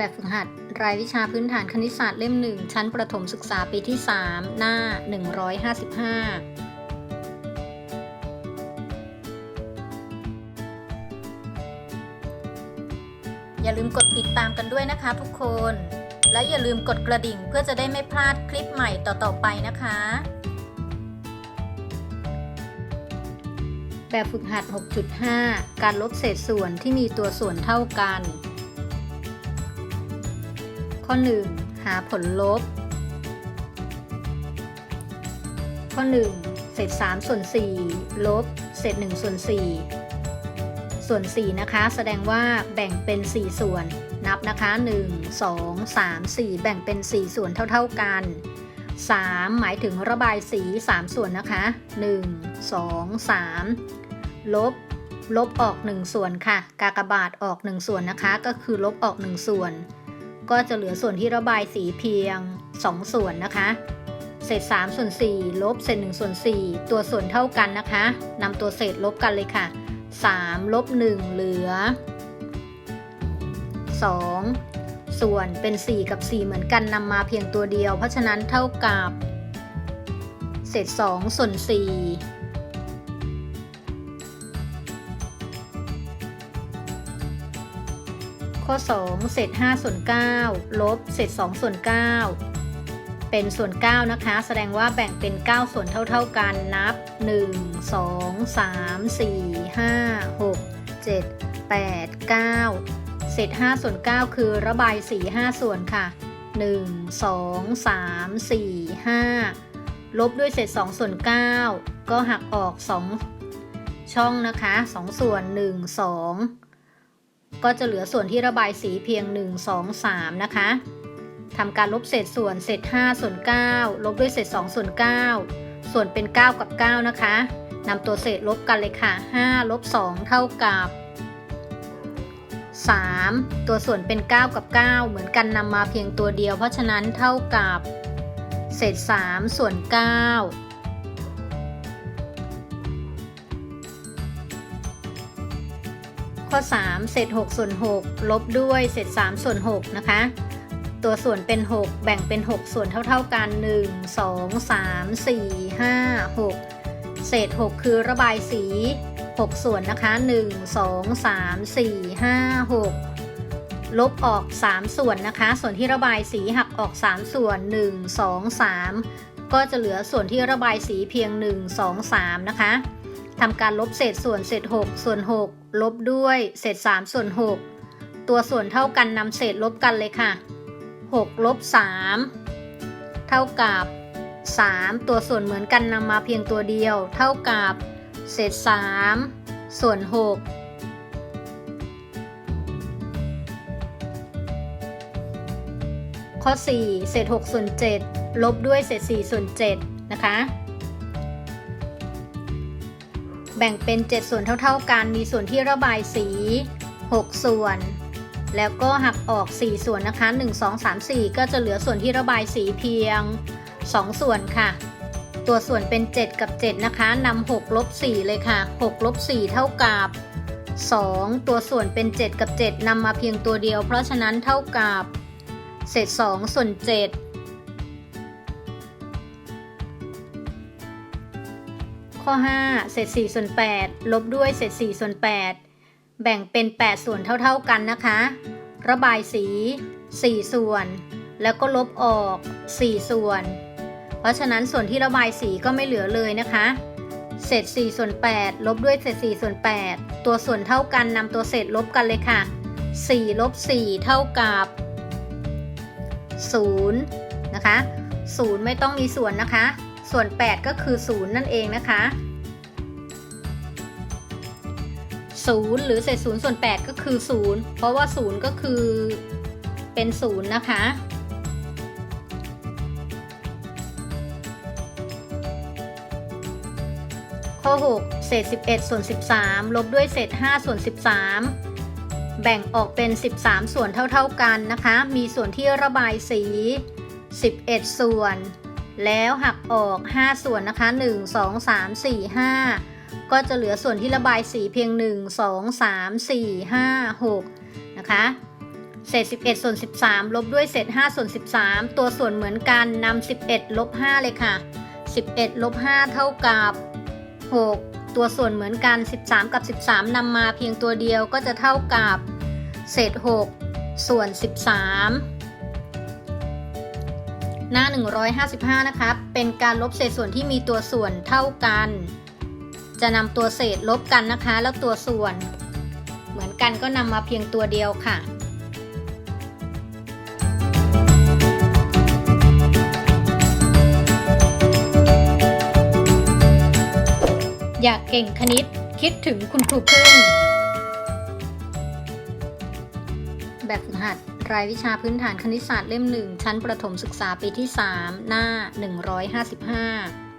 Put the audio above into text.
แบบฝึกหัด รายวิชาพื้นฐานคณิตศาสตร์เล่มหนึ่งชั้นประถมศึกษาปีที่ 3 หน้า 155อย่าลืมกดติดตามกันด้วยนะคะทุกคน และอย่าลืมกดกระดิ่งเพื่อจะได้ไม่พลาดคลิปใหม่ต่อๆไปนะคะ แบบฝึกหัด 6.5 การลบเศษส่วนที่มีตัวส่วนเท่ากัน ข้อ 1 หาผลลบ ข้อ 1 เศษ3ส่วน4ลบ เศษ1ส่วน4ส่วน4นะคะ แสดงว่าแบ่งเป็น 4 ส่วน นับนะคะ 1 2 3 4 แบ่งเป็น 4 ส่วนเท่า ๆกัน 3 หมายถึงระบายสี 3 ส่วนนะคะ 1 2 3 ลบลบออก 1 ส่วนค่ะ กากบาทออก 1 ส่วนนะคะ ก็คือลบออก 1 ส่วน ก็จะเหลือส่วนที่ระบายสีเพียง 2 ส่วนนะคะเศษ3ส่วน4ลบเศษ1ส่วน4ตัวส่วนเท่ากันนะคะนำตัวเศษลบกันเลยค่ะ3ลบ1เหลือ 2 ส่วนเป็น 4 กับ 4 เหมือนกันนำมาเพียงตัวเดียว เพราะฉะนั้นเท่ากับ เศษ2ส่วน4 ข้อ 2 เศษ 5 ส่วน 9 ลบ เศษ 2 ส่วน 9 เป็นส่วน 9 นะคะ แสดงว่าแบ่งเป็น 9 ส่วนเท่า ๆ กัน นับ 1 2 3 4 5 6 7 8 9 เศษ 5 ส่วน 9 คือระบายสี5ส่วนค่ะ 1 2 3 4 5 ลบด้วยเศษ 2 ส่วน 9 ก็หักออก 2 ช่องนะคะ 2 ส่วน 1 2 ก็จะเหลือส่วนที่ระบายสีเพียง 1 2 3 นะคะทำการลบเศษส่วนเศษ 5 ส่วน 9 ลบด้วยเศษ 2 ส่วน 9 ส่วนเป็น 9 กับ 9 นะคะนำตัวเศษลบกันเลยค่ะ 5 ลบ 2 เท่ากับ 3 ตัวส่วนเป็น 9 กับ 9 เหมือนกันนำมาเพียงตัวเดียว เพราะฉะนั้นเท่ากับ เศษ 3 ส่วน 9 ข้อ 3 เศษ6ส่วน6ลบด้วยเศษ3ส่วน6นะคะ ตัวส่วนเป็น 6 แบ่งเป็น 6 ส่วนเท่า ๆกัน 1 2 3 4 5 6 เศษ 6 คือระบายสี 6 ส่วนนะคะ 1 2 3 4 5 6ลบออก 3 ส่วนนะคะ ส่วนที่ระบายสีหักออก 3 ส่วน 1 2 3 ก็จะเหลือส่วนที่ระบายสีเพียง 1 2 3 นะคะ ทำการลบเศษส่วนเศษ 6 ส่วน 6 ลบด้วยเศษ 3 ส่วน 6 ตัวส่วนเท่ากันนำเศษลบกันเลยค่ะ 6 ลบ 3 เท่ากับ 3 ตัวส่วนเหมือนกันนำมาเพียงตัวเดียว เท่ากับ เศษ 3 ส่วน 6ข้อ 4 เศษ 6 ส่วน 7 ลบด้วยเศษ 4 ส่วน 7 นะคะ แบ่งเป็น 7 ส่วนเท่าๆกัน มีส่วนที่ระบายสี 6 ส่วน แล้วก็หักออก 4 ส่วนนะคะ 1 2 3 4 ก็จะเหลือส่วนที่ระบายสีเพียง 2 ส่วนค่ะ ตัวส่วนเป็น 7 กับ 7 นะคะนำ6ลบ4เลยค่ะ6ลบ4เท่ากับ 2 ตัวส่วนเป็น 7 กับ 7นำมาเพียงตัวเดียว เพราะฉะนั้นเท่ากับ เศษ 2 ส่วน 7 ข้อ 5 เศษ4ส่วน8ลบด้วยเศษ4ส่วน8แบ่งเป็น 8 ส่วนเท่า ๆกันนะคะ ระบายสี 4 ส่วน แล้วก็ลบออก 4 ส่วน เพราะฉะนั้นส่วนที่ระบายสีก็ไม่เหลือเลยนะคะ เศษ4ส่วน8ลบด้วยเศษ4ส่วน8ตัวส่วนเท่ากันนำตัวเศษลบกันเลยค่ะ 4 ลบ 4 เท่ากับ0นะคะ0ไม่ต้องมีส่วนนะคะ ส่วน 8 ก็คือ 0 นั่นเองนะคะ 0 หรือเศษ0ส่วน 8 ก็คือ 0 เพราะว่า 0 ก็คือเป็น 0 นะคะข้อ 6 เศษ 11 ส่วน 13 ลบด้วยเศษ 5 ส่วน 13 แบ่งออกเป็น 13 ส่วนเท่า ๆกันนะคะ มีส่วนที่ระบายสี 11 ส่วน แล้วหักออก 5 ส่วนนะคะ 1 2 3 4 5 ก็จะเหลือส่วนที่ระบายสีเพียง 1 2 3 4 5 6 นะคะเศษ 11 ส่วน 13 ลบด้วยเศษ 5 ส่วน 13 ตัวส่วนเหมือนกันนำ11 ลบ 5 เลยค่ะ 11 ลบ 5 เท่ากับ 6 ตัวส่วนเหมือนกัน 13 กับ 13นำมาเพียงตัวเดียวก็จะเท่ากับ เศษ 6 ส่วน 13 หน้า 155 นะครับ เป็นการลบเศษส่วนที่มีตัวส่วนเท่ากัน จะนำตัวเศษลบกันนะคะ แล้วตัวส่วน เหมือนกันก็นำมาเพียงตัวเดียวค่ะอยากเก่งคณิตคิดถึงคุณครูพึ่งแบบฝึกหัด รายวิชาพื้นฐานคณิตศาสตร์เล่มหนึ่งชั้นประถมศึกษาปีที่ 3 หน้า 155